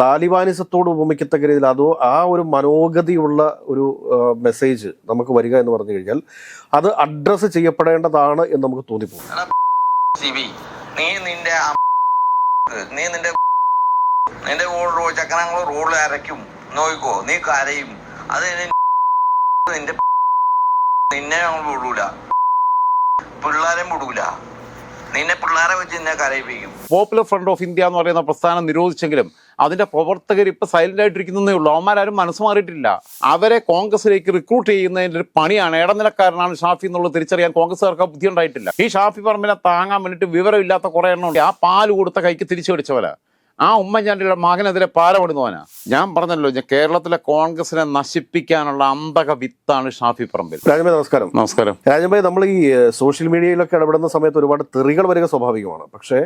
താലിബാനിസത്തോട് ഉപമിക്കത്തക്ക രീതിയിൽ അതോ ആ ഒരു മനോഗതിയുള്ള ഒരു മെസ്സേജ് നമുക്ക് വരിക എന്ന് പറഞ്ഞു കഴിഞ്ഞാൽ അത് അഡ്രസ്സ് ചെയ്യപ്പെടേണ്ടതാണ് എന്ന് നമുക്ക് തോന്നിപ്പോകും. നീ നിന്റെ നീ നിന്റെ നിന്റെ റോ- ചക്കനങ്ങൾ റോഡിൽ അരയ്ക്കും. നോയിക്കോ നീ കരയും. അത് നിന്റെ നിന്നെ ഞങ്ങൾ വിടൂല. പിള്ളേരെ വിടൂല. നിന്നെ പിള്ളേരെ വെച്ച് നിന്നെ കരയിപ്പിക്കും. പോപ്പുലർ ഫ്രണ്ട് ഓഫ് ഇന്ത്യ എന്ന് പറയുന്ന പ്രസ്ഥാനം നിരോധിച്ചെങ്കിലും അതിന്റെ പ്രവർത്തകർ ഇപ്പൊ സൈലന്റ് ആയിട്ടിരിക്കുന്നേ ഉള്ളൂ. അവന്മാരും മനസ്സ് മാറിയിട്ടില്ല. അവരെ കോൺഗ്രസിലേക്ക് റിക്രൂട്ട് ചെയ്യുന്നതിന്റെ ഒരു പണിയാണ് ഇടനിലക്കാരനാണ് ഷാഫി എന്നുള്ളത് തിരിച്ചറിയാൻ കോൺഗ്രസ്സുകാർക്ക് ബുദ്ധി ഉണ്ടായിട്ടില്ല. ഈ ഷാഫി പറമ്പിനെ താങ്ങാൻ വേണ്ടിയിട്ട് വിവരമില്ലാത്ത കുറെ എണ്ണം ഉണ്ട്. ആ പാൽ കൊടുത്ത കൈക്ക് തിരിച്ചു പിടിച്ചവരാ ആ ഉമ്മൻചാണ്ടിയുടെ മകനെതിരെ പാലമിടുന്നവനാ. ഞാൻ പറഞ്ഞല്ലോ ഞാൻ കേരളത്തിലെ കോൺഗ്രസിനെ നശിപ്പിക്കാനുള്ള അന്തക വിത്താണ് ഷാഫി പറമ്പിൽ. രാജമേ നമസ്കാരം. നമസ്കാരം. രാജമേ നമ്മൾ ഈ സോഷ്യൽ മീഡിയയിലൊക്കെ ഇടപെടുന്ന സമയത്ത് ഒരുപാട് തെറികൾ വരിക സ്വാഭാവികമാണ്. പക്ഷേ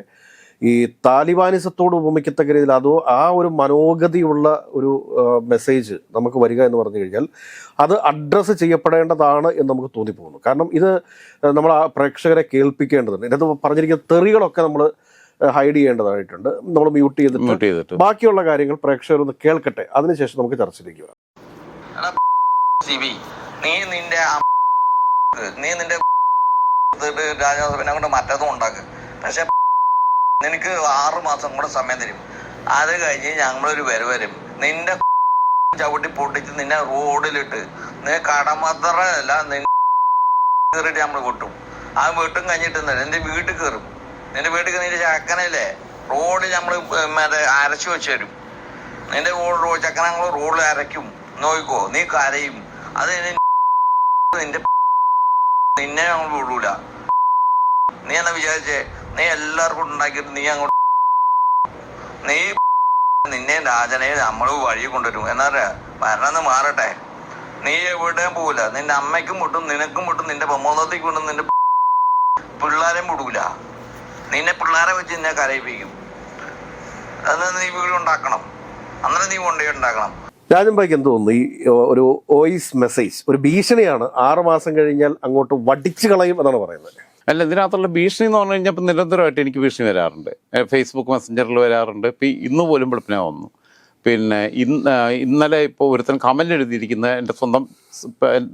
ഈ താലിബാനിസത്തോട് ഉപമിക്കത്തക്ക രീതിയിൽ അതോ ആ ഒരു മനോഗതിയുള്ള ഒരു മെസ്സേജ് നമുക്ക് വരിക എന്ന് പറഞ്ഞു കഴിഞ്ഞാൽ അത് അഡ്രസ്സ് ചെയ്യപ്പെടേണ്ടതാണ് എന്ന് നമുക്ക് തോന്നിപ്പോകുന്നു. കാരണം ഇത് നമ്മൾ ആ പ്രേക്ഷകരെ കേൾപ്പിക്കേണ്ടതുണ്ട്. ഇതിനകത്ത് പറഞ്ഞിരിക്കുന്ന തെറികളൊക്കെ നമ്മൾ ഹൈഡ് ചെയ്യേണ്ടതായിട്ടുണ്ട്. നമ്മൾ മ്യൂട്ട് ചെയ്തിട്ട് ചെയ്തിട്ട്. ബാക്കിയുള്ള കാര്യങ്ങൾ പ്രേക്ഷകർ ഒന്ന് കേൾക്കട്ടെ. അതിനുശേഷം നമുക്ക് ചർച്ചയിലേക്ക് വരാം. നീ നിന്റെ നീ നിന്റെ രാജാസഭനെ കൊണ്ട് മറ്റതും ഉണ്ടാക്കുക പക്ഷെ നിനക്ക് ആറു മാസം കൂടെ സമയം തരും. അത് കഴിഞ്ഞ് ഞങ്ങളൊരു വരെ വരും. നിന്റെ ചവിട്ടി പൊട്ടിച്ച് നിന്നെ റോഡിലിട്ട് നിന്നെ കടമത്ര അല്ല കയറിയിട്ട് നമ്മൾ കൊട്ടും ആ വെട്ടും കഴിഞ്ഞിട്ട് നിന്റെ വീട്ടിൽ കയറും. നിന്റെ വീട്ടിൽ നിന്റെ ചക്കനല്ലേ? റോഡിൽ നമ്മൾ മറ്റേ അരച്ചു വെച്ച് തരും. നിന്റെ റോ- ചക്കനങ്ങൾ റോഡിൽ അരയ്ക്കും. നോയിക്കോ നീ കരയും. അത് നിന്റെ നിന്നെ ഞങ്ങൾ വിടൂല. നീ എന്നാ വിചാരിച്ചേ? നീ എല്ലാവർക്കും ഉണ്ടാക്കിയിട്ട് നീ അങ്ങോട്ട് നീ നിന്നെ രാജനെ നമ്മൾ വഴി കൊണ്ടുവരും. എന്നാ മരണം മാറട്ടെ. നീ എവിടെയും പോവില്ല. നിന്റെ അമ്മയ്ക്കും മുട്ടും നിനക്കും മുട്ടും നിന്റെ പ്രമോദത്തേക്ക് മുട്ടും നിന്റെ പിള്ളേരെയും മുടൂല നിന്നെ പിള്ളേരെ വെച്ച് നിന്നെ കരയിപ്പിക്കും. അത് നീ വീട് ഉണ്ടാക്കണം. അന്നേരം നീ കൊണ്ടുപോയി ഉണ്ടാക്കണം. രാജൻ ഭായിക്ക് എന്ത് തോന്നുന്നു? ഈ ഒരു വോയിസ് മെസ്സേജ് ഒരു ഭീഷണിയാണ് ആറ് മാസം കഴിഞ്ഞാൽ അങ്ങോട്ട് വടിച്ചു കളയും എന്നാണ് പറയുന്നത്. അല്ല ഇതിനകത്തുള്ള ഭീഷണി എന്ന് പറഞ്ഞു കഴിഞ്ഞാൽ നിരന്തരമായിട്ട് എനിക്ക് ഭീഷണി വരാറുണ്ട്. ഫേസ്ബുക്ക് മെസ്സഞ്ചറിൽ വരാറുണ്ട്. ഇപ്പം ഇന്ന് പോലും വെളുപ്പിനെ വന്നു. പിന്നെ ഇന്ന് ഇന്നലെ ഇപ്പോൾ ഒരുത്തൻ കമന്റ് എഴുതിയിരിക്കുന്ന എന്റെ സ്വന്തം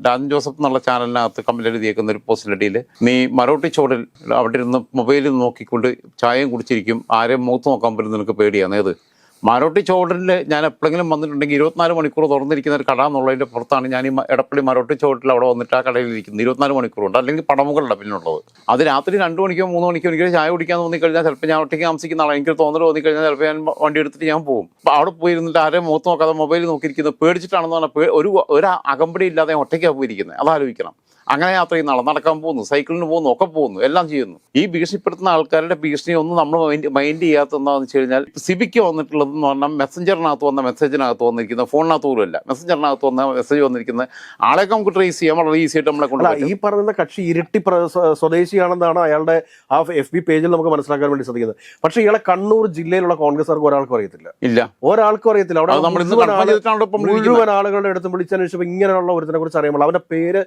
ഡാൻ ജോസഫ് എന്നുള്ള ചാനലിനകത്ത് കമന്റ് എഴുതിയേക്കുന്ന ഒരു പോസ്റ്റിലടിയിൽ നീ മരോട്ടി ചോടിൽ അവിടെ ഇരുന്ന് മൊബൈലിൽ നോക്കിക്കൊണ്ട് ചായയും കുടിച്ചിരിക്കും. ആരെയും മുഖത്ത് നോക്കാൻ പറ്റും നിനക്ക് പേടിയാണ് ഏത് മരോട്ടി ചോട്ടിൽ ഞാൻ എപ്പോഴെങ്കിലും വന്നിട്ടുണ്ടെങ്കിൽ ഇരുപത്തിനാല് മണിക്കൂർ തുറന്നിരിക്കുന്ന ഒരു കട എന്നുള്ളതിന്റെ പുറത്താണ് ഞാൻ ഈ എടപ്പള്ളി മരോട്ടി ചോട്ടിൽ അവിടെ വന്നിട്ട് ആ കടയിൽ ഇരിക്കുന്നത് ഇരുപത്തിനാല് മണിക്കൂറുണ്ട് അല്ലെങ്കിൽ പടമുകളുടെ പിന്നുള്ളത് അത് രാത്രി രണ്ട് മണിക്കോ മൂന്ന് മണിക്കോ എനിക്ക് ചായ കുടിക്കാൻ തോന്നിക്കഴിഞ്ഞാൽ ചിലപ്പോൾ ഞാൻ ഒറ്റയ്ക്ക് താമസിക്കുന്ന ആളാണ്. എനിക്ക് തോന്നൽ തോന്നിക്കഴിഞ്ഞാൽ ചിലപ്പോൾ ഞാൻ വണ്ടി എടുത്തിട്ട് ഞാൻ പോകും. അപ്പോൾ അവിടെ പോയിരുന്നിട്ട് ആരെയും മുഖത്ത് നോക്കാതെ മൊബൈൽ നോക്കിയിരിക്കുന്നത് പേടിച്ചിട്ടാണെന്ന് പറഞ്ഞാൽ ഒരു ഒരു അകമ്പടി ഇല്ലാതെ ഒറ്റയ്ക്കാണ് പോയിരിക്കുന്നത്. അതാലോചിക്കണം അങ്ങനെ യാത്ര ചെയ്യുന്ന ആൾ നടക്കാൻ പോകുന്നു സൈക്കിളിന് പോകുന്നു ഒക്കെ പോകുന്നു എല്ലാം ചെയ്യുന്നു. ഈ ഭീഷണിപ്പെടുത്തുന്ന ആൾക്കാരുടെ ഭീഷണി ഒന്നും നമ്മൾ മൈൻഡ് മൈൻഡ് ചെയ്യാത്ത എന്താണെന്ന് വെച്ച് കഴിഞ്ഞാൽ സിബിക്ക് വന്നിട്ടുള്ളത് എന്ന് പറഞ്ഞാൽ മെസ്സഞ്ചറിനകത്ത് വന്ന മെസ്സേജിനകത്ത് വന്നിരിക്കുന്ന ഫോണിനകത്ത് പോലും അല്ല. മെസ്സഞ്ചറിനകത്ത് വന്ന മെസ്സേജ് വന്നിരിക്കുന്ന ആളെ നമുക്ക് ട്രേസ് ചെയ്യാൻ വളരെ ഈസി ആയിട്ട് നമ്മളെ കൊണ്ട് ഈ പറയുന്ന കക്ഷി ഇരട്ടി സ്വദേശിയാണെന്നാണ് അയാളുടെ ആ എഫ് ബി പേജിൽ നമുക്ക് മനസ്സിലാക്കാൻ വേണ്ടി സാധിക്കുന്നത് പക്ഷേ ഇയാളെ കണ്ണൂർ ജില്ലയിലുള്ള കോൺഗ്രസ്സുകാർക്ക് ഒരാൾക്കും അറിയത്തില്ല. ഇല്ല. ഒരാൾക്കും അറിയത്തില്ല. അവിടെ മുഴുവൻ ആളുകളുടെ അടുത്ത് വിളിച്ചന്വേഷിച്ചപ്പോൾ ഇങ്ങനെയുള്ള ഒരുത്തിനെ കുറിച്ച് അറിയാമല്ലോ അവന്റെ പേര്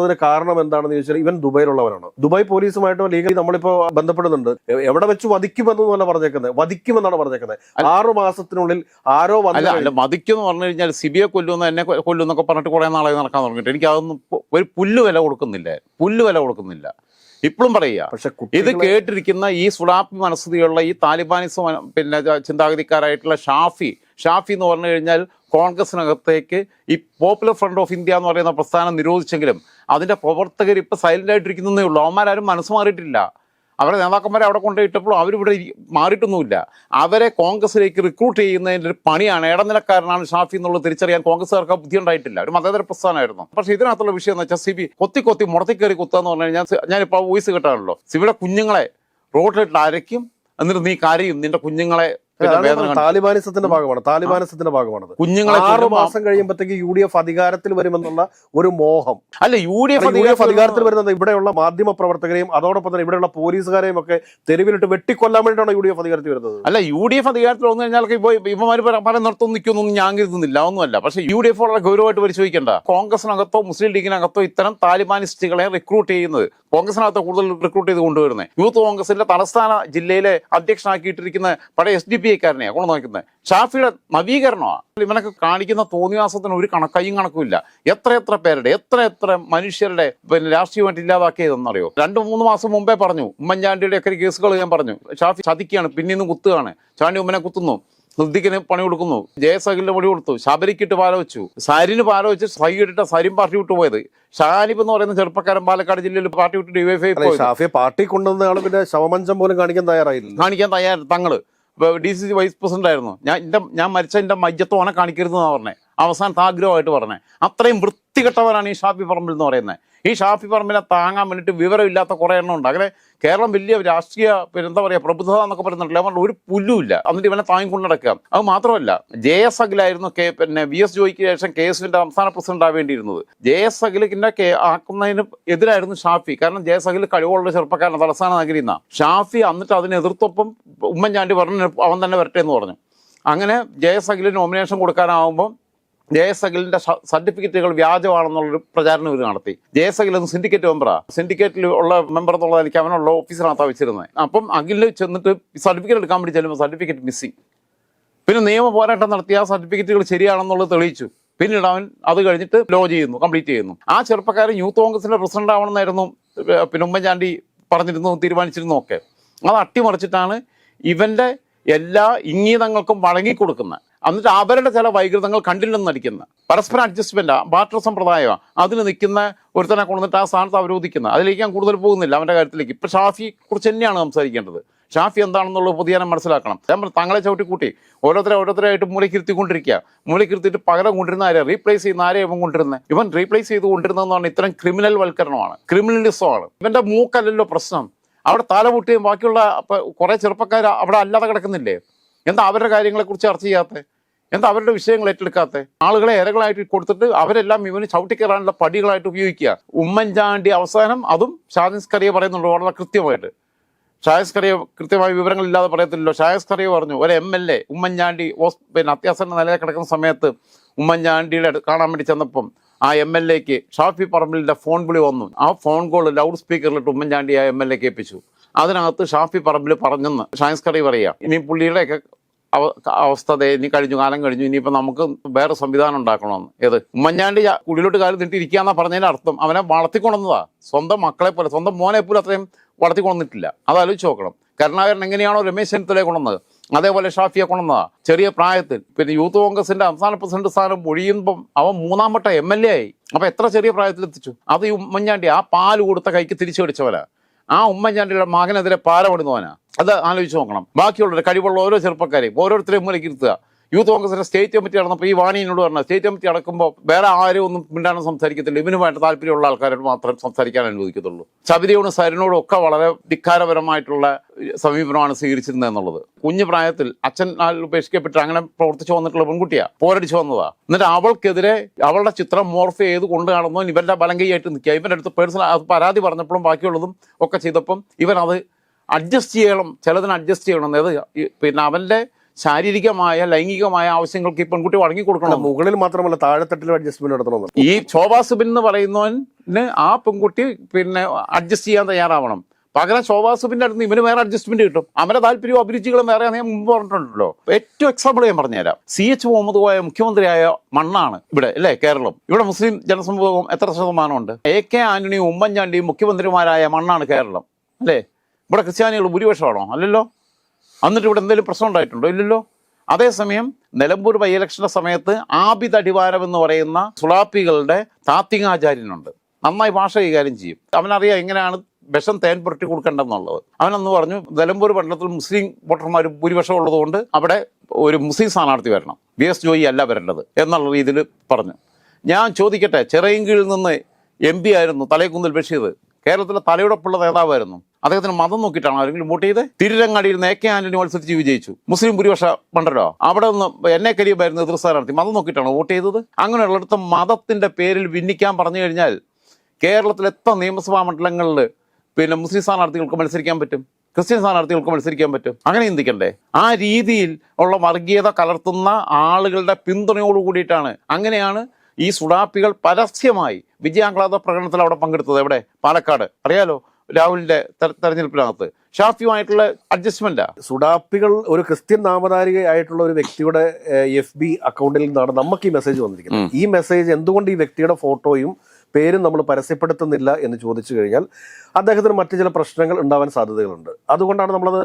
പറയാത്തതിന് കാരണം എന്താണെന്ന് ചോദിച്ചാൽ ഇവൻ ദുബൈയിലുള്ളവരാണ് ദുബായ് പോലീസുമായിട്ടോ ലീഗലി നമ്മളിപ്പോ ബന്ധപ്പെടുന്നുണ്ട്. എവിടെ വെച്ച് വധിക്കുമെന്നല്ല പറഞ്ഞേക്കുന്നത്. വധിക്കുമെന്നാണ് പറഞ്ഞേക്കുന്നത്. ആറു മാസത്തിനുള്ളിൽ ആരോ മതിക്കെന്ന് പറഞ്ഞു കഴിഞ്ഞാൽ സിബിയെ കൊല്ലുന്ന എന്നെ കൊല്ലുന്നൊക്കെ പറഞ്ഞിട്ട് കുറെ നാളായി നടക്കാൻ തുടങ്ങിയിട്ട്. എനിക്ക് അതൊന്നും ഒരു പുല്ല് വില കൊടുക്കുന്നില്ല. പുല്ല് വില കൊടുക്കുന്നില്ല. ഇപ്പോഴും പറയുക. പക്ഷെ ഇത് കേട്ടിരിക്കുന്ന ഈ സുഡാപ്പി മനസ്ഥിതിയുള്ള ഈ താലിബാനിസം പിന്നെ ചിന്താഗതിക്കാരായിട്ടുള്ള ഷാഫി ഷാഫി എന്ന് പറഞ്ഞു കഴിഞ്ഞാൽ കോൺഗ്രസിനകത്തേക്ക് ഈ പോപ്പുലർ ഫ്രണ്ട് ഓഫ് ഇന്ത്യ എന്ന് പറയുന്ന പ്രസ്ഥാനം നിരോധിച്ചെങ്കിലും അതിന്റെ പ്രവർത്തകർ ഇപ്പോൾ സൈലന്റ് ആയിട്ടിരിക്കുന്നേ ഉള്ളൂ. അവന്മാരും മനസ്സ് മാറിയിട്ടില്ല. അവരെ നേതാക്കന്മാരെ അവിടെ കൊണ്ടുപോയിട്ടപ്പോൾ അവരിവിടെ മാറിയിട്ടൊന്നുമില്ല. അവരെ കോൺഗ്രസിലേക്ക് റിക്രൂട്ട് ചെയ്യുന്നതിന്റെ ഒരു പണിയാണ് ഇടനിലക്കാരനാണ് ഷാഫി എന്നുള്ളത് തിരിച്ചറിയാൻ കോൺഗ്രസ്സുകാർക്ക് ബുദ്ധി ഉണ്ടായിട്ടില്ല. ഒരു മതേതര പ്രസ്ഥാനമായിരുന്നു. പക്ഷേ ഇതിനകത്തുള്ള വിഷയം എന്ന് വെച്ചാൽ സിബി കൊത്തി കൊത്തി മുടത്തി കയറി കുത്താന്ന് പറഞ്ഞു കഴിഞ്ഞാൽ ഞാനിപ്പോൾ വോയിസ് കേട്ടാണല്ലോ. സിവിടെ കുഞ്ഞുങ്ങളെ റോഡിലിട്ട് അരയ്ക്കും. എന്നിട്ട് നീ കരയും. നിന്റെ കുഞ്ഞുങ്ങളെ താലിബാനിസത്തിന്റെ ഭാഗമാണ്. താലിബാനിസത്തിന്റെ ഭാഗമാണത്. കുഞ്ഞുങ്ങളെ ആറ് മാസം കഴിയുമ്പോഴത്തേക്ക് യു ഡി എഫ് അധികാരത്തിൽ വരുമെന്നുള്ള ഒരു മോഹം. അല്ല U D F U D F അധികാരത്തിൽ വരുന്നത് ഇവിടെയുള്ള മാധ്യമ പ്രവർത്തകരെയും അതോടൊപ്പം തന്നെ ഇവിടെയുള്ള പോലീസുകാരെയും ഒക്കെ തെരുവിലിട്ട് വെട്ടിക്കൊല്ലാൻ വേണ്ടിയിട്ടാണ് യു ഡി എഫ് അധികാരത്തിൽ വരുന്നത്? അല്ല യു ഡി എഫ് അധികാരത്തിൽ വന്നു കഴിഞ്ഞാൽ ഇപ്പോ ഇവന്മാർ പല നിർത്തും നിൽക്കുന്നൊന്നും ഞാൻ കരുതുന്നില്ല. ഒന്നുമല്ല. പക്ഷേ യു ഡി എഫ് വളരെ ഗൗരവമായിട്ട് പരിശോധിക്കേണ്ട. കോൺഗ്രസിനകത്തോ മുസ്ലിം ലീഗിനകത്തോ ഇത്തരം താലിബാനിസ്റ്റുകളെ റിക്രൂട്ട് ചെയ്യുന്നത് കോൺഗ്രസിനകത്ത് കൂടുതൽ റിക്രൂട്ട് ചെയ്ത് കൊണ്ടുവരുന്നത്. യൂത്ത് കോൺഗ്രസിന്റെ തലസ്ഥാന ജില്ലയിലെ അധ്യക്ഷനാക്കിയിട്ടിരിക്കുന്ന പഴയ എസ് ഡി പി ഐ കാരനെയാണ് കൊണ്ട് നോക്കുന്നത് ഷാഫിയുടെ നവീകരണമാണ് ഇവനൊക്കെ കാണിക്കുന്ന തോന്നിവാസത്തിന് ഒരു കണക്കയും കണക്കുമില്ല. എത്ര എത്ര പേരുടെ എത്ര എത്ര മനുഷ്യരുടെ പിന്നെ രാഷ്ട്രീയമായിട്ട് ഇല്ലാതാക്കിയതെന്നറിയോ? രണ്ടു മൂന്ന് മാസം മുമ്പേ പറഞ്ഞു. ഉമ്മൻചാണ്ടിയുടെ ഒക്കെ കേസുകൾ ഞാൻ പറഞ്ഞു. ഷാഫി ചതിക്കുകയാണ് പിന്നീന്ന് കുത്തുകയാണ്. ചാണ്ടി ഉമ്മനെ കുത്തുന്നു. ഹൃദിക്കിന് പണി കൊടുക്കുന്നു. ജയസഹിലിന് പണി കൊടുത്തു. ശബരിക്കിട്ട് പാല വെച്ചു. സാരിന് പാല വെച്ച് സൈ ഇട്ടിട്ട് സരിൻ പാർട്ടി വിട്ടു പോയത്. ഷാനിബ് എന്ന് പറയുന്ന ചെറുപ്പക്കാരൻ പാലക്കാട് ജില്ലയിൽ പാർട്ടി വിട്ട് ഡിവൈഫൈ പാർട്ടി കൊണ്ടുവന്ന ആൾ പിന്നെ ശവമഞ്ചം പോലും കാണിക്കാൻ തയ്യാറായില്ല. കാണിക്കാൻ തയ്യാറ തങ്ങൾ. D C C vice president ആയിരുന്നു. ഞാൻ എന്റെ ഞാൻ മരിച്ച എന്റെ കാണിക്കരുത് കാണിക്കരുതെന്നാണ് പറഞ്ഞത് അവസാനത്തെ ആഗ്രഹമായിട്ട് പറഞ്ഞത് അത്രയും വൃത്തികെട്ടവരാണ് ഈ ഷാഫി പറമ്പിൽ എന്ന് പറയുന്നത്. ഈ ഷാഫി പറമ്പിനെ താങ്ങാൻ വേണ്ടിയിട്ട് വിവരമില്ലാത്ത കുറേ എണ്ണം ഉണ്ട്. അങ്ങനെ കേരളം വലിയ രാഷ്ട്രീയ എന്താ പറയുക പ്രബുദ്ധത എന്നൊക്കെ പറയുന്നുണ്ടല്ലോ. അവരുടെ ഒരു പുല്ലുമില്ല. എന്നിട്ട് ഇവനെ താങ്ങിക്കൊണ്ട് നടക്കുക. അത് മാത്രമല്ല ജെ എസ് അഖിലായിരുന്നു കെ പിന്നെ വി എസ് ജോയിക്ക് ശേഷം കെ എസ് സംസ്ഥാന പ്രസിഡന്റ് ആവേണ്ടിയിരുന്നത്. ജെ എസ് അഖിലിനെ ആക്കുന്നതിന് എതിരായിരുന്നു ഷാഫി. കാരണം ജെ എസ് അഖിൽ കഴിവുള്ള ചെറുപ്പക്കാരൻ തലസ്ഥാന നഗരി എന്നാ. ഷാഫി എന്നിട്ട് അതിന് എതിർത്തൊപ്പം ഉമ്മൻചാണ്ടി പറഞ്ഞു അവൻ തന്നെ വരട്ടെ എന്ന് പറഞ്ഞു. അങ്ങനെ ജെ എസ് അഖിലിന് നോമിനേഷൻ കൊടുക്കാനാവുമ്പോൾ ജെ എസ് അഖിലിന്റെ സർട്ടിഫിക്കറ്റുകൾ വ്യാജമാണെന്നുള്ളൊരു പ്രചാരണം ഇവർ നടത്തി. ജെ എസ് അഖിൽ എന്ന് സിൻഡിക്കേറ്റ് മെമ്പറാ സിൻഡിക്കേറ്റിൽ ഉള്ള മെമ്പർ എന്നുള്ളത് എനിക്ക് അവനുള്ള ഓഫീസിനകത്താണ് വെച്ചിരുന്നത് അപ്പം അഖിലിൽ ചെന്നിട്ട് സർട്ടിഫിക്കറ്റ് എടുക്കാൻ വേണ്ടി ചെല്ലുമ്പോൾ സർട്ടിഫിക്കറ്റ് മിസ്സിങ് പിന്നെ നിയമ പോരാട്ടം നടത്തി ആ സർട്ടിഫിക്കറ്റുകൾ ശരിയാണെന്നുള്ളത് തെളിയിച്ചു. പിന്നീട് അവൻ അത് കഴിഞ്ഞിട്ട് ലോ ചെയ്യുന്നു കംപ്ലീറ്റ് ചെയ്യുന്നു. ആ ചെറുപ്പക്കാരൻ യൂത്ത് കോൺഗ്രസിന്റെ പ്രസിഡന്റ് ആവണമെന്നായിരുന്നു പിന്നെ ഉമ്മൻചാണ്ടി പറഞ്ഞിരുന്നു തീരുമാനിച്ചിരുന്നു ഒക്കെ. അത് അട്ടിമറിച്ചിട്ടാണ് ഇവന്റെ എല്ലാ ഇംഗീതങ്ങൾക്കും വഴങ്ങിക്കൊടുക്കുന്നത്. എന്നിട്ട് അവരുടെ ചില വൈകൃതങ്ങൾ കണ്ടില്ലെന്ന് നടിക്കുന്ന. പരസ്പര അഡ്ജസ്റ്റ്മെന്റ് ബാറ്റർ സമ്പ്രദായമാണ് അതിൽ നിൽക്കുന്ന ഒരുത്തനെ കൊണ്ടുവന്നിട്ട് ആ സ്ഥാനത്ത് അവരോധിക്കുന്ന. അതിലേക്ക് ഞാൻ കൂടുതൽ പോകുന്നില്ല അവന്റെ കാര്യത്തിലേക്ക്. ഇപ്പൊ ഷാഫിയെ കുറിച്ച് തന്നെയാണ് സംസാരിക്കേണ്ടത്. ഷാഫി എന്താണെന്നുള്ളത് പൊതുജനം മനസ്സിലാക്കണം. തങ്ങളെ ചവിട്ടിക്കൂട്ടി ഓരോരുത്തരെ ഓരോരുത്തരായിട്ട് മൂലക്കിരുത്തിക്കൊണ്ടിരിക്കുക മൂലക്കിരുത്തിയിട്ട് പകരം കൊണ്ടിരുന്ന ആരെ? റീപ്ലേസ് ചെയ്യുന്ന ആരെ ഇവൻ കൊണ്ടിരുന്നത് ഇവൻ റീപ്ലേസ് ചെയ്ത് കൊണ്ടിരുന്നതെന്ന് പറഞ്ഞാൽ ഇത്തരം ക്രിമിനൽ വൽക്കരണമാണ്. ക്രിമിനലിസമാണ് ഇവന്റെ മൂക്കല്ലല്ലോ പ്രശ്നം. അവിടെ താലപൊട്ടിയും ബാക്കിയുള്ള കുറേ ചെറുപ്പക്കാർ അവിടെ അല്ലാതെ കിടക്കുന്നില്ലേ? എന്താ അവരുടെ കാര്യങ്ങളെക്കുറിച്ച് ചർച്ച ചെയ്യാത്തത് എന്താ അവരുടെ വിഷയങ്ങൾ ഏറ്റെടുക്കാത്ത? ആളുകളെ ഇരകളായിട്ട് കൊടുത്തിട്ട് അവരെല്ലാം ഇവന് ചവിട്ടിക്കയറാനുള്ള പടികളായിട്ട് ഉപയോഗിക്കുക. ഉമ്മൻചാണ്ടി അവസാനം അതും ഷാദിൻസ് കറിയെ പറയുന്നുണ്ട് വളരെ കൃത്യമായിട്ട്. ഷായസ് കറിയ കൃത്യമായ വിവരങ്ങളില്ലാതെ പറയത്തില്ലല്ലോ. ഷായസ് കറിയ പറഞ്ഞു ഒരു എം എൽ എ ഉമ്മൻചാണ്ടി ഹോസ് പിന്നെ അത്യാസന്ന നിലയിൽ കിടക്കുന്ന സമയത്ത് ഉമ്മൻചാണ്ടിയുടെ കാണാൻ വേണ്ടി ചെന്നപ്പം ആ എം എൽ എക്ക് ഷാഫി പറമ്പിലിന്റെ ഫോൺ വിളി വന്നു. ആ ഫോൺ കോൾ ലൗഡ് സ്പീക്കറിലിട്ട് ഉമ്മൻചാണ്ടി ആ എം എൽ എക്ക് ഏൽപ്പിച്ചു. അതിനകത്ത് ഷാഫി പറമ്പിൽ പറഞ്ഞെന്ന് ഷായസ് കറി പറയുക. ഇനി പുള്ളിയുടെയൊക്കെ അവസ്ഥ ഇനി കഴിഞ്ഞു കാലം കഴിഞ്ഞു ഇനിയിപ്പോൾ നമുക്ക് വേറെ സംവിധാനം ഉണ്ടാക്കണമെന്ന്. ഏത്? ഉമ്മൻചാണ്ടി കുടിയിലോട്ട് കാലം നീട്ടിയിരിക്കാന്നാ പറഞ്ഞതിന്റെ അർത്ഥം. അവനെ വളർത്തിക്കൊണ്ടുവന്നതാ. സ്വന്തം മക്കളെ പോലെ സ്വന്തം മോനെ പോലും അത്രയും വളർത്തിക്കൊണ്ടിട്ടില്ല അത് ആലോചിച്ച് നോക്കണം. കരുണാകരൻ എങ്ങനെയാണോ രമേശ് ചെന്നിത്തലയെ കൊണ്ടുവന്നത്? അതേപോലെ ഷാഫിയെ കൊണ്ടുവന്നതാ. ചെറിയ പ്രായത്തിൽ. പിന്നെ യൂത്ത് കോൺഗ്രസിന്റെ അവസാന പ്രസിഡന്റ് സ്ഥാനം ഒഴിയുമ്പം അവൻ മൂന്നാം വട്ട എം എൽ എ ആയി. അപ്പൊ എത്ര ചെറിയ പ്രായത്തിൽ എത്തിച്ചു അത് ഈ ഉമ്മൻചാണ്ടി ആ പാൽ കൊടുത്ത കൈക്ക് തിരിച്ചു കടിച്ചവനാ. ആ ഉമ്മൻചാണ്ടിയുടെ മകനെതിരെ പാലമിടുന്നവനാ. അത് ആലോചിച്ച് നോക്കണം. ബാക്കിയുള്ളവരുടെ കഴിവുള്ള ഓരോ ചെറുപ്പക്കാരെയും ഓരോരുത്തരെയും മുലക്ക് ഇരുത്തുക. യൂത്ത് കോൺഗ്രസിന്റെ സ്റ്റേറ്റ് കമ്മിറ്റി നടന്നപ്പോൾ ഈ വാണിയനോട് പറഞ്ഞ സ്റ്റേറ്റ് കമ്മിറ്റി അടക്കുമ്പോൾ വേറെ ആരും ഒന്നും മിണ്ടാനും സംസാരിക്കത്തില്ല. ഇവനുമായിട്ട് താല്പര്യമുള്ള ആൾക്കാരോട് മാത്രം സംസാരിക്കാൻ അനുവദിക്കത്തുള്ളൂ. ശബരിയോടും സരനോടും ഒക്കെ വളരെ ധിക്കാരപരമായിട്ടുള്ള സമീപനമാണ് സ്വീകരിച്ചിരുന്നത് എന്നുള്ളത്. കുഞ്ഞു പ്രായത്തിൽ അച്ഛൻ ഉപേക്ഷിക്കപ്പെട്ട് അങ്ങനെ പ്രവർത്തിച്ചു വന്നിട്ടുള്ള പെൺകുട്ടിയാ പോരടിച്ചു വന്നതാ. എന്നിട്ട് അവൾക്കെതിരെ അവളുടെ ചിത്രം മോർഫ് ചെയ്ത് കൊണ്ടു കാണുന്നു ഇവന്റെ ബലങ്കൈയായിട്ട് നിൽക്കുക. ഇവന്റെ അടുത്ത് പേഴ്സണൽ അത് പരാതി പറഞ്ഞപ്പോഴും ബാക്കിയുള്ളതും ഒക്കെ ചെയ്തപ്പം ഇവൻ അത് അഡ്ജസ്റ്റ് ചെയ്യണം ചിലതിന് അഡ്ജസ്റ്റ് ചെയ്യണം. അതായത് പിന്നെ അവന്റെ ശാരീരികമായ ലൈംഗികമായ ആവശ്യങ്ങൾക്ക് ഈ പെൺകുട്ടി വഴങ്ങി കൊടുക്കണം. മുകളിൽ മാത്രമല്ല താഴെത്തട്ടിൽ അഡ്ജസ്റ്റ്മെന്റ് നടത്തണം. ഈ ശോഭാ സുബിൻ എന്ന് പറയുന്നവന് ആ പെൺകുട്ടി പിന്നെ അഡ്ജസ്റ്റ് ചെയ്യാൻ തയ്യാറാവണം. പകരം ശോഭാ സുബിന്റെ അടുത്ത് ഇവന് വേറെ അഡ്ജസ്റ്റ്മെന്റ് കിട്ടും. അവരുടെ താല്പര്യവും അഭിരുചികളും വേറെ ഞാൻ മുമ്പ് പറഞ്ഞിട്ടുണ്ടല്ലോ. ഏറ്റവും എക്സാമ്പിൾ ഞാൻ പറഞ്ഞുതരാം സി എച്ച് മുഹമ്മദ് കോയ മുഖ്യമന്ത്രിയായ മണ്ണാണ് ഇവിടെ അല്ലേ കേരളം. ഇവിടെ മുസ്ലിം ജനസമൂഹം എത്ര ശതമാനമുണ്ട്? എ കെ ആന്റണിയും ഉമ്മൻചാണ്ടിയും മുഖ്യമന്ത്രിമാരായ മണ്ണാണ് കേരളം അല്ലേ? ഇവിടെ ക്രിസ്ത്യാനികൾ ഭൂരിപക്ഷമാണോ? അല്ലല്ലോ? എന്നിട്ട് ഇവിടെ എന്തെങ്കിലും പ്രശ്നം ഉണ്ടായിട്ടുണ്ടോ? ഇല്ലല്ലോ. അതേസമയം നിലമ്പൂർ ബൈ ഇലക്ഷന്റെ സമയത്ത് ആബിദ് അടിവാരം എന്ന് പറയുന്ന സുളാപ്പികളുടെ താത്വികാചാര്യനുണ്ട് നന്നായി ഭാഷ കൈകാര്യം ചെയ്യും. അവനറിയാം എങ്ങനെയാണ് വിഷം തേൻ പുരട്ടി കൊടുക്കേണ്ടതെന്നുള്ളത്. അവനന്ന് പറഞ്ഞു നിലമ്പൂർ പട്ടണത്തിൽ മുസ്ലിം വോട്ടർമാർ ഭൂരിപക്ഷം ഉള്ളതുകൊണ്ട് അവിടെ ഒരു മുസ്ലിം സ്ഥാനാർത്ഥി വരണം. വി. എസ്. ജോയി അല്ല വരേണ്ടത് എന്നുള്ള രീതിയിൽ പറഞ്ഞു. ഞാൻ ചോദിക്കട്ടെ ചിറയൻകീഴിൽ നിന്ന് എം പി ആയിരുന്നു തലേക്കുന്നിൽ ബഷീർ. കേരളത്തിലെ തലയുടപ്പുള്ള നേതാവായിരുന്നു. അദ്ദേഹത്തിന് മതം നോക്കിയിട്ടാണ് ആരെങ്കിലും വോട്ട് ചെയ്ത് തിരുരങ്ങാടിയിൽ നിന്ന് എ കെ ആന്റണി മത്സരിച്ച് വിജയിച്ചു. മുസ്ലിം ഭൂരിപക്ഷ മണ്ഡലോ? അവിടെ നിന്ന് എന്നെ കരിയുമായിരുന്നു എതിർ സ്ഥാനാർത്ഥി മതം നോക്കിയിട്ടാണ് വോട്ട് ചെയ്തത്? അങ്ങനെയുള്ളിടത്ത് മതത്തിന്റെ പേരിൽ ഭിന്നിക്കാൻ പറഞ്ഞു കഴിഞ്ഞാൽ കേരളത്തിൽ എത്ര നിയമസഭാ മണ്ഡലങ്ങളിൽ പിന്നെ മുസ്ലിം സ്ഥാനാർത്ഥികൾക്ക് മത്സരിക്കാൻ പറ്റും? ക്രിസ്ത്യൻ സ്ഥാനാർത്ഥികൾക്ക് മത്സരിക്കാൻ പറ്റും? അങ്ങനെ ചിന്തിക്കണ്ടേ? ആ രീതിയിൽ ഉള്ള വർഗീയത കലർത്തുന്ന ആളുകളുടെ പിന്തുണയോട് കൂടിയിട്ടാണ് അങ്ങനെയാണ് ഈ സുഡാപ്പികൾ പരസ്യമായി വിജയാഹ്ലാദ പ്രകടനത്തിൽ അവിടെ പങ്കെടുത്തത്. എവിടെ? പാലക്കാട്. അറിയാലോ? രാഹുലിന്റെ തെര- തെരഞ്ഞെടുപ്പിനകത്ത്. ഷാഫിയുമായിട്ടുള്ള അഡ്ജസ്റ്റ്മെന്റാ സുഡാപ്പികൾ ഒരു ക്രിസ്ത്യൻ നാമധാരികയായിട്ടുള്ള ഒരു വ്യക്തിയുടെ എഫ് ബി അക്കൗണ്ടിൽ നിന്നാണ് നമുക്ക് ഈ മെസ്സേജ് വന്നിരിക്കുന്നത്. ഈ മെസ്സേജ് എന്തുകൊണ്ട് ഈ വ്യക്തിയുടെ ഫോട്ടോയും പേരും നമ്മൾ പരസ്യപ്പെടുത്തുന്നില്ല എന്ന് ചോദിച്ചു കഴിഞ്ഞാൽ അദ്ദേഹത്തിന് മറ്റു ചില പ്രശ്നങ്ങൾ ഉണ്ടാവാൻ സാധ്യതകളുണ്ട്. അതുകൊണ്ടാണ് നമ്മളത്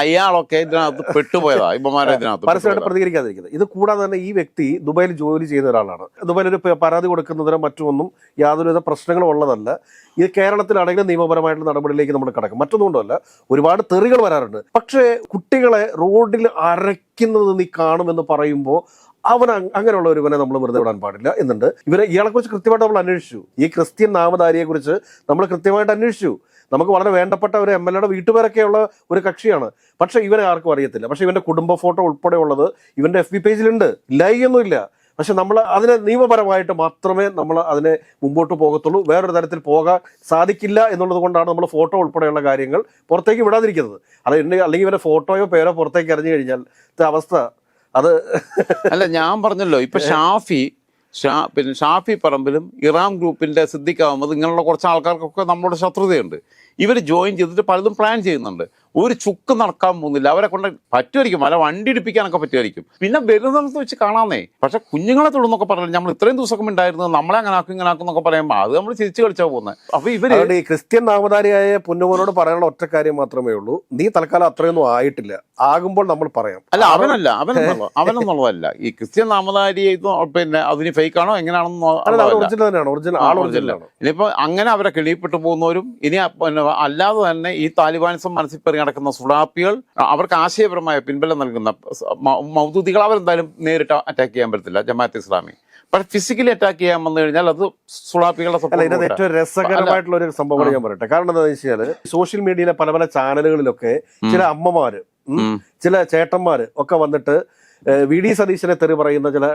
അയാളൊക്കെ ഇതിനകത്ത് പെട്ടുപോയതാ പരസ്യമായിട്ട്. പ്രതികരിക്കാതിരിക്കുന്നത്. ഇത് കൂടാതെ തന്നെ ഈ വ്യക്തി ദുബായിൽ ജോലി ചെയ്യുന്ന ഒരാളാണ്. ദുബായിൽ ഒരു പരാതി കൊടുക്കുന്നതിനോ മറ്റുമൊന്നും യാതൊരുവിധ പ്രശ്നങ്ങളും ഉള്ളതല്ല. ഇത് കേരളത്തിലാണെങ്കിലും നിയമപരമായിട്ടുള്ള നടപടിയിലേക്ക് നമ്മൾ കടക്കും. മറ്റൊന്നുകൊണ്ടല്ല ഒരുപാട് തെറികൾ വരാറുണ്ട്. പക്ഷേ കുട്ടികളെ റോഡിൽ അരയ്ക്കുന്നത് നീ കാണുമെന്ന് പറയുമ്പോൾ അവൻ അങ്- അങ്ങനെയുള്ള ഒരുവനെ നമ്മൾ വെറുതെ വിടാൻ പാടില്ല എന്നുണ്ട്. ഇവരെ ഇയാളെ കുറിച്ച് കൃത്യമായിട്ട് നമ്മൾ അന്വേഷിച്ചു. ഈ ക്രിസ്ത്യൻ നാമധാരിയെ കുറിച്ച് നമ്മൾ കൃത്യമായിട്ട് അന്വേഷിച്ചു. നമുക്ക് വളരെ വേണ്ടപ്പെട്ട ഒരു എം എൽ എയുടെ വീട്ടുപേരൊക്കെയുള്ള ഒരു കക്ഷിയാണ്. പക്ഷെ ഇവനെ ആർക്കും അറിയത്തില്ല. പക്ഷെ ഇവന്റെ കുടുംബ ഫോട്ടോ ഉൾപ്പെടെ ഉള്ളത് ഇവന്റെ എഫ് ബി പേജിലുണ്ട്. ഇല്ലായിയൊന്നുമില്ല പക്ഷെ നമ്മൾ അതിനെ നിയമപരമായിട്ട് മാത്രമേ നമ്മൾ അതിനെ മുമ്പോട്ട് പോകത്തുള്ളൂ. വേറൊരു തരത്തിൽ പോകാൻ സാധിക്കില്ല എന്നുള്ളത് കൊണ്ടാണ് നമ്മൾ ഫോട്ടോ ഉൾപ്പെടെയുള്ള കാര്യങ്ങൾ പുറത്തേക്ക് വിടാതിരിക്കുന്നത്. അത് അല്ലെങ്കിൽ ഇവരുടെ ഫോട്ടോയോ പേരോ പുറത്തേക്ക് അറിഞ്ഞു കഴിഞ്ഞാൽ അവസ്ഥ അത് അല്ല ഞാൻ പറഞ്ഞല്ലോ ഇപ്പൊ ഷാഫി ഷാ പിന്നെ ഷാഫി പറമ്പിലും ഇറാം ഗ്രൂപ്പിന്റെ സിദ്ധിക്കാവുമ്പോൾ ഇങ്ങനെയുള്ള കുറച്ച് ആൾക്കാർക്കൊക്കെ നമ്മളോട് ശത്രുതയുണ്ട്. ഇവർ ജോയിൻ ചെയ്തിട്ട് പലതും പ്ലാൻ ചെയ്യുന്നുണ്ട്. ഒരു ചുക്ക് നടക്കാൻ പോകുന്നില്ല. അവരെ കൊണ്ട് പറ്റുമായിരിക്കും. അല്ല വണ്ടി ഇടിപ്പിക്കാനൊക്കെ പറ്റുമായിരിക്കും. പിന്നെ വരുന്നിടത്ത് വെച്ച് കാണാന്നേ. പക്ഷെ കുഞ്ഞുങ്ങളെ തൊടുന്നൊക്കെ പറഞ്ഞില്ല നമ്മൾ ഇത്രയും ദിവസമൊക്കെ ഉണ്ടായിരുന്നു നമ്മളെ അങ്ങനെ ആക്കും ഇങ്ങനെ ആക്കും എന്നൊക്കെ പറയുമ്പോൾ അത് നമ്മൾ ചിരിച്ചു കളിച്ചാ പോകുന്നത് അപ്പൊ ഇവർ ഈ ക്രിസ്ത്യൻ നാമധാരിയായ പൊന്നുമോനോട് പറയാനുള്ള ഒറ്റ കാര്യം മാത്രമേ ഉള്ളൂ. നീ തൽക്കാലം അത്രയൊന്നും ആയിട്ടില്ല. ആകുമ്പോൾ നമ്മൾ പറയാം. അല്ല അവനല്ല. അവനെന്നുള്ള അവനെന്നുള്ളതല്ല. ഈ ക്രിസ്ത്യൻ നാമധാരി പിന്നെ അതിന് ഫേക്ക് ആണോ എങ്ങനെയാണെന്നോ അല്ല അതല്ല. ഒറിജിനൽ തന്നെയാണ്. ഒറിജിനൽ ആൾ ഒറിജിനലാണ് ഇനിയിപ്പോ അങ്ങനെ അവരെ കിളിയിൽപ്പെട്ടു പോകുന്നവരും ഇനി അല്ലാതെ തന്നെ ഈ താലിബാനിസം മനസ്സിൽ നടക്കുന്ന സുഡാപ്പികൾ അവർക്ക് ആശയപരമായ പിൻബലം നൽകുന്ന മൗദൂദികൾ അവരെന്തായാലും നേരിട്ട് അറ്റാക്ക് ചെയ്യാൻ പറ്റത്തില്ല ജമാഅത്ത് ഇസ്ലാമി. പക്ഷെ ഫിസിക്കലി അറ്റാക്ക് ചെയ്യാൻ വന്നു കഴിഞ്ഞാൽ അത് ഇതിനകത്ത് ഏറ്റവും രസകരമായിട്ടുള്ള ഒരു സംഭവം ഞാൻ പറയട്ടെ. കാരണം എന്താണെന്ന് വെച്ചാൽ സോഷ്യൽ മീഡിയയിലെ പല പല ചാനലുകളിലൊക്കെ ചില അമ്മമാര്. ചില ചേട്ടന്മാര് ഒക്കെ വന്നിട്ട് വി ഡി സതീശനെ തെറി പറയുന്ന ചില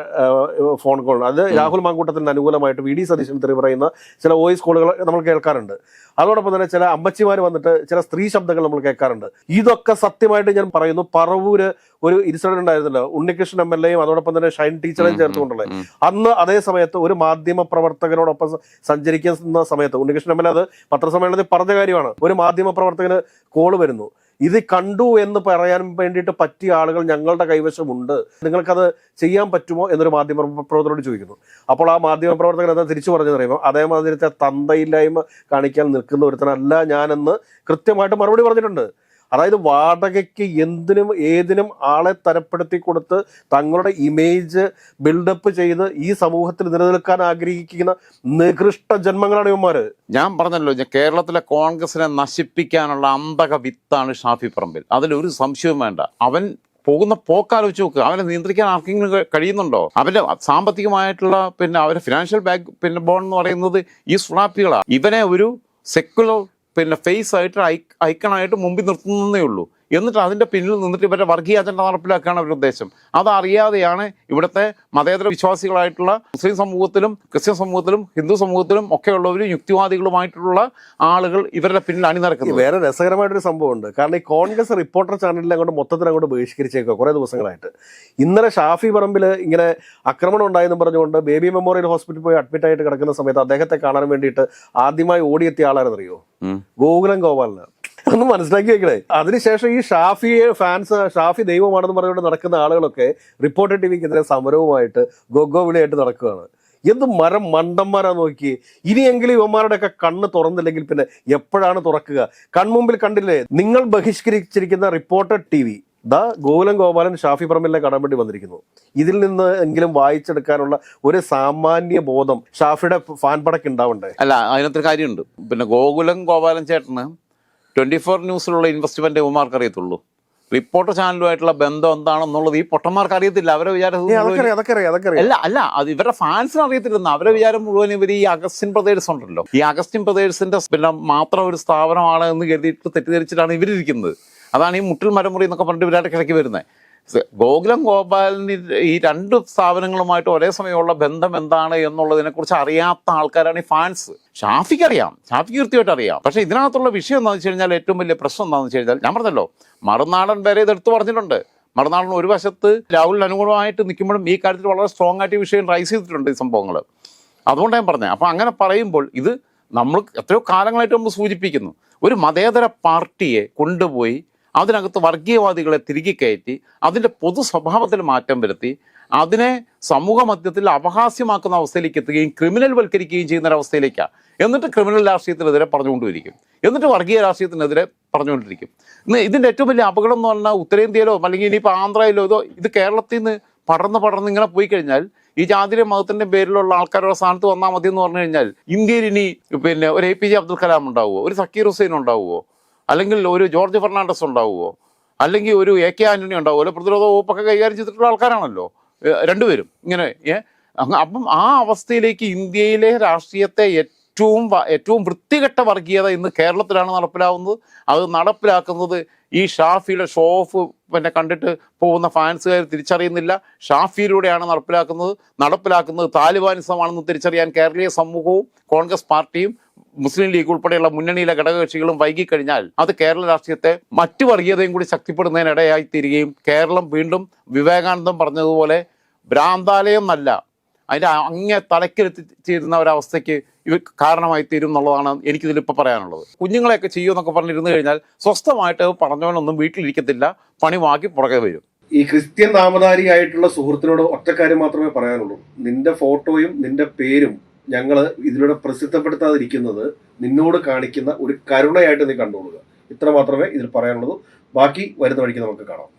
ഫോൺ കോൾ. അത് രാഹുൽ മാങ്കൂട്ടത്തിന് അനുകൂലമായിട്ട് വി ഡി സതീശൻ തെറി പറയുന്ന ചില വോയിസ് കോളുകൾ നമ്മൾ കേൾക്കാറുണ്ട്. അതോടൊപ്പം തന്നെ ചില അമ്മച്ചിമാർ വന്നിട്ട് ചില സ്ത്രീ ശബ്ദങ്ങൾ നമ്മൾ കേൾക്കാറുണ്ട്. ഇതൊക്കെ സത്യമായിട്ട് ഞാൻ പറയുന്നു. പറവൂര് ഒരു ഇൻസിഡന്റ് ഉണ്ടായിരുന്നല്ലോ. ഉണ്ണികൃഷ്ണൻ എം എൽ എയും അതോടൊപ്പം തന്നെ ഷൈൻ ടീച്ചറേയും ചേർത്തുകൊണ്ടുള്ളത്. അന്ന് അതേ സമയത്ത് ഒരു മാധ്യമ പ്രവർത്തകനോടൊപ്പം സഞ്ചരിക്കുന്ന സമയത്ത് ഉണ്ണികൃഷ്ണൻ എം എൽ എ അത് പത്രസമ്മേളനത്തിൽ പറഞ്ഞ കാര്യമാണ്. ഒരു മാധ്യമ പ്രവർത്തകന് കോൾ വരുന്നു. ഇത് കണ്ടു എന്ന് പറയാൻ വേണ്ടിയിട്ട് പറ്റിയ ആളുകൾ ഞങ്ങളുടെ കൈവശമുണ്ട്. നിങ്ങൾക്കത് ചെയ്യാൻ പറ്റുമോ എന്നൊരു മാധ്യമ പ്രവർത്തകരോട് ചോദിക്കുന്നു. അപ്പോൾ ആ മാധ്യമ പ്രവർത്തകൻ എന്താ തിരിച്ചു പറഞ്ഞെന്ന് പറയുമ്പോൾ അതേമാതിരത്തെ തന്തയില്ലായ്മ കാണിക്കാൻ നിൽക്കുന്ന ഒരുത്തനല്ല ഞാനെന്ന് കൃത്യമായിട്ട് മറുപടി പറഞ്ഞിട്ടുണ്ട്. അതായത് വാടകയ്ക്ക് എന്തിനും ഏതിനും ആളെ തരപ്പെടുത്തി കൊടുത്ത് തങ്ങളുടെ ഇമേജ് ബിൽഡപ്പ് ചെയ്ത് ഈ സമൂഹത്തിൽ നിലനിൽക്കാൻ ആഗ്രഹിക്കുന്ന നികൃഷ്ട ജന്മങ്ങളാണ് ഇവന്മാര്. ഞാൻ പറഞ്ഞല്ലോ കേരളത്തിലെ കോൺഗ്രസിനെ നശിപ്പിക്കാനുള്ള അന്തക വിത്താണ് ഷാഫി പറമ്പിൽ. അതിലൊരു സംശയവും വേണ്ട. അവൻ പോകുന്ന പോക്കാലോചിച്ച് നോക്കുക അവനെ നിയന്ത്രിക്കാൻ ആർക്കെങ്കിലും കഴി- കഴിയുന്നുണ്ടോ? അവന്റെ സാമ്പത്തികമായിട്ടുള്ള പിന്നെ അവരുടെ ഫിനാൻഷ്യൽ ബാക്ക് പിന്നെ ബോൺ എന്ന് പറയുന്നത് ഈ സ്വാപ്പികളാണ് ഇവനെ ഒരു സെക്കുലർ പിന്നെ ഫേസ് ആയിട്ട് ഐ- ഐക്കണായിട്ട് മുമ്പിൽ നിർത്തുന്നതേ ഉള്ളൂ. എന്നിട്ട് അതിന്റെ പിന്നിൽ നിന്നിട്ട് ഇവരുടെ വർഗീയ അജണ്ട നടപ്പിലാക്കുകയാണ് അവരുടെ ഉദ്ദേശം. അതറിയാതെയാണ് ഇവിടുത്തെ മതേതര വിശ്വാസികളായിട്ടുള്ള മുസ്ലിം സമൂഹത്തിലും ക്രിസ്ത്യൻ സമൂഹത്തിലും ഹിന്ദു സമൂഹത്തിലും ഒക്കെയുള്ളവരും യുക്തിവാദികളുമായിട്ടുള്ള ആളുകൾ ഇവരുടെ പിന്നിൽ അണിനിരക്കുന്നത്. വേറെ രസകരമായിട്ടൊരു സംഭവമുണ്ട്. കാരണം ഈ കോൺഗ്രസ് റിപ്പോർട്ടർ ചാനലിനെ അങ്ങോട്ട് മൊത്തത്തിൽ അങ്ങോട്ട് ബഹിഷ്കരിച്ചേക്കുക കുറേ ദിവസങ്ങളായിട്ട്. ഇന്നലെ ഷാഫി പറമ്പിൽ ഇങ്ങനെ ആക്രമണം ഉണ്ടായെന്ന് പറഞ്ഞുകൊണ്ട് ബേബി മെമ്മോറിയൽ ഹോസ്പിറ്റലിൽ പോയി അഡ്മിറ്റ് ആയിട്ട് കിടക്കുന്ന സമയത്ത് അദ്ദേഹത്തെ കാണാൻ വേണ്ടിയിട്ട് ആദ്യമായി ഓടിയെത്തിയ ആളാണെന്നറിയോ. ഗോകുലം ഗോപാലിന്. ഒന്ന് മനസ്സിലാക്കി വെക്കണേ. അതിനുശേഷം ഈ ഷാഫി ഫാൻസ് ഷാഫി ദൈവമാണെന്ന് പറഞ്ഞുകൊണ്ട് നടക്കുന്ന ആളുകളൊക്കെ റിപ്പോർട്ടർ ടി വിക്കെതിരെ സമരവുമായിട്ട് ഗോഗോ വിളിയായിട്ട് നടക്കുകയാണ്. എന്ത് മരം മണ്ടന്മാരാ നോക്കി. ഇനിയെങ്കിലും ഇവന്മാരുടെ ഒക്കെ കണ്ണ് തുറന്നില്ലെങ്കിൽ പിന്നെ എപ്പോഴാണ് തുറക്കുക? കൺമുമ്പിൽ കണ്ടില്ലേ? നിങ്ങൾ ബഹിഷ്കരിച്ചിരിക്കുന്ന റിപ്പോർട്ടർ ടി വി ദാ ഗോകുലം ഗോപാലൻ ഷാഫി പറമ്പിലിനെ കാണാൻ വേണ്ടി വന്നിരിക്കുന്നു. ഇതിൽ നിന്ന് എങ്കിലും വായിച്ചെടുക്കാനുള്ള ഒരു സാമാന്യ ബോധം ഷാഫിയുടെ ഫാൻ പടക്ക് ഉണ്ടാവണ്ടേ? അല്ല അതിനകത്തൊരു കാര്യമുണ്ട്. പിന്നെ ഗോകുലം ഗോപാലൻ ചേട്ടന് ട്വന്റി ഫോർ ന്യൂസിലുള്ള ഇൻവെസ്റ്റ്മെന്റ് ഇവന്മാർക്ക് അറിയത്തുള്ളൂ റിപ്പോർട്ടർ ചാനലുമായിട്ടുള്ള ബന്ധം എന്താണെന്നുള്ളത് ഈ പൊട്ടന്മാർക്ക് അറിയത്തില്ല. അവരെ വിചാരം അല്ല അല്ല അത് ഇവരുടെ ഫാൻസിന് അറിയത്തില്ലെന്ന്. അവരെ വിചാരം മുഴുവൻ ഇവർ ഈ അഗസ്റ്റിൻ ബ്രദേഴ്സ് ഉണ്ടല്ലോ. ഈ അഗസ്റ്റിൻ ബ്രദേഴ്സിന്റെ പിന്നെ മാത്രം ഒരു സ്ഥാപനമാണ് എന്ന് കരുതിയിട്ട് തെറ്റിദ്ധരിച്ചിട്ടാണ് ഇവരിരിക്കുന്നത്. അതാണ് ഈ മുട്ടിൽ മരമുറി എന്നൊക്കെ പറഞ്ഞിട്ട് ഇവരുടെ കിടക്കി വരുന്നത്. ഗോകുലം ഗോപാലിന് ഈ രണ്ട് സ്ഥാപനങ്ങളുമായിട്ട് ഒരേ സമയമുള്ള ബന്ധം എന്താണ് എന്നുള്ളതിനെ കുറിച്ച് അറിയാത്ത ആൾക്കാരാണ് ഈ ഫാൻസ്. ഷാഫിക്ക് അറിയാം. ഷാഫിക്ക് കൃത്യമായിട്ട് അറിയാം. പക്ഷേ ഇതിനകത്തുള്ള വിഷയം എന്താണെന്ന് വെച്ച് കഴിഞ്ഞാൽ ഏറ്റവും വലിയ പ്രശ്നം എന്താണെന്ന് വെച്ച് കഴിഞ്ഞാൽ ഞാൻ പറഞ്ഞല്ലോ മറുനാടൻ വരെ ഇത് എടുത്തു പറഞ്ഞിട്ടുണ്ട്. മറുനാടൻ ഒരു വശത്ത് രാഹുലിന് അനുകൂലമായിട്ട് നിൽക്കുമ്പോഴും ഈ കാര്യത്തിൽ വളരെ സ്ട്രോങ് ആയിട്ട് വിഷയം റൈസ് ചെയ്തിട്ടുണ്ട് ഈ സംഭവങ്ങൾ അതുകൊണ്ട് ഞാൻ പറഞ്ഞത് അപ്പോൾ അങ്ങനെ പറയുമ്പോൾ ഇത് നമ്മൾ എത്രയോ കാലങ്ങളായിട്ട് നമ്മൾ സൂചിപ്പിക്കുന്നു. ഒരു മതേതര പാർട്ടിയെ കൊണ്ടുപോയി അതിനകത്ത് വർഗീയവാദികളെ തിരികെ കയറ്റി അതിന്റെ പൊതു സ്വഭാവത്തിൽ മാറ്റം വരുത്തി അതിനെ സമൂഹ മധ്യത്തിൽ അപഹാസ്യമാക്കുന്ന അവസ്ഥയിലേക്ക് എത്തുകയും ക്രിമിനൽ വൽക്കരിക്കുകയും ചെയ്യുന്ന ഒരവസ്ഥയിലേക്കാണ് എന്നിട്ട് ക്രിമിനൽ രാഷ്ട്രീയത്തിനെതിരെ പറഞ്ഞുകൊണ്ടിരിക്കും എന്നിട്ട് വർഗീയ രാഷ്ട്രീയത്തിനെതിരെ പറഞ്ഞുകൊണ്ടിരിക്കും. ഇതിന്റെ ഏറ്റവും വലിയ അപകടം എന്ന് പറഞ്ഞാൽ ഉത്തരേന്ത്യയിലോ അല്ലെങ്കിൽ ഇനിയിപ്പോൾ ആന്ധ്രയിലോ ഇതോ ഇത് കേരളത്തിൽ നിന്ന് പടർന്ന് പടർന്ന് ഇങ്ങനെ പോയി കഴിഞ്ഞാൽ ഈ ജാതിര മതത്തിന്റെ പേരിലുള്ള ആൾക്കാരുടെ സ്ഥാനത്ത് വന്നാൽ മതി എന്ന് പറഞ്ഞു കഴിഞ്ഞാൽ ഇന്ത്യയിൽ ഇനി പിന്നെ ഒരു A P J Abdul Kalam ഉണ്ടാവുമോ ഒരു സക്കീർ ഹുസൈൻ ഉണ്ടാവുമോ അല്ലെങ്കിൽ ഒരു ജോർജ് ഫെർണാണ്ടസ് ഉണ്ടാവുമോ അല്ലെങ്കിൽ ഒരു എ കെ ആന്റണി ഉണ്ടാവുമോ അല്ലെങ്കിൽ പ്രതിരോധ വകുപ്പൊക്കെ കൈകാര്യം ചെയ്തിട്ടുള്ള ആൾക്കാരാണല്ലോ. രണ്ടുപേരും ഇങ്ങനെ അപ്പം ആ അവസ്ഥയിലേക്ക് ഇന്ത്യയിലെ രാഷ്ട്രീയത്തെ ഏറ്റവും ഏറ്റവും വൃത്തികെട്ട വർഗീയത ഇന്ന് കേരളത്തിലാണ് നടപ്പിലാവുന്നത്. അത് നടപ്പിലാക്കുന്നത് ഈ ഷാഫിയുടെ ഷോ ഓഫ് പിന്നെ കണ്ടിട്ട് പോകുന്ന ഫാൻസുകാർ തിരിച്ചറിയുന്നില്ല. ഷാഫിയിലൂടെയാണ് നടപ്പിലാക്കുന്നത്. നടപ്പിലാക്കുന്നത് താലിബാനിസമാണെന്ന് തിരിച്ചറിയാൻ കേരളീയ സമൂഹവും കോൺഗ്രസ് പാർട്ടിയും മുസ്ലിം ലീഗ് ഉൾപ്പെടെയുള്ള മുന്നണിയിലെ ഘടകകക്ഷികളും വൈകിക്കഴിഞ്ഞാൽ അത് കേരള രാഷ്ട്രീയത്തെ മറ്റു വർഗീയതയും കൂടി ശക്തിപ്പെടുന്നതിനിടയായി തീരുകയും കേരളം വീണ്ടും വിവേകാനന്ദം പറഞ്ഞതുപോലെ ഭ്രാന്താലയം അല്ല അതിന്റെ അങ്ങേ തലക്കിലെത്തിച്ചേരുന്ന ഒരവസ്ഥയ്ക്ക് ഇവ കാരണമായി തീരും എന്നുള്ളതാണ് എനിക്കിതിൽ ഇപ്പോൾ പറയാനുള്ളത്. കുഞ്ഞുങ്ങളെയൊക്കെ ചെയ്യുമെന്നൊക്കെ പറഞ്ഞിരുന്നു കഴിഞ്ഞാൽ സ്വസ്ഥമായിട്ട് പറഞ്ഞവനൊന്നും വീട്ടിലിരിക്കത്തില്ല. വാങ്ങി പുറകെ വരും. ഈ ക്രിസ്ത്യൻ നാമധാരിയായിട്ടുള്ള സുഹൃത്തിനോട് ഒറ്റക്കാര്യം മാത്രമേ പറയാനുള്ളൂ. നിന്റെ ഫോട്ടോയും നിന്റെ പേരും ഞങ്ങൾ ഇതിലൂടെ പ്രസിദ്ധപ്പെടുത്താതിരിക്കുന്നത് നിന്നോട് കാണിക്കുന്ന ഒരു കരുണയായിട്ട് നീ കണ്ടുകൊള്ളുക ഇത്ര മാത്രമേ ഇതിൽ പറയാനുള്ളൂ. ബാക്കി വരുന്ന വഴിക്ക് നമുക്ക് കാണാം.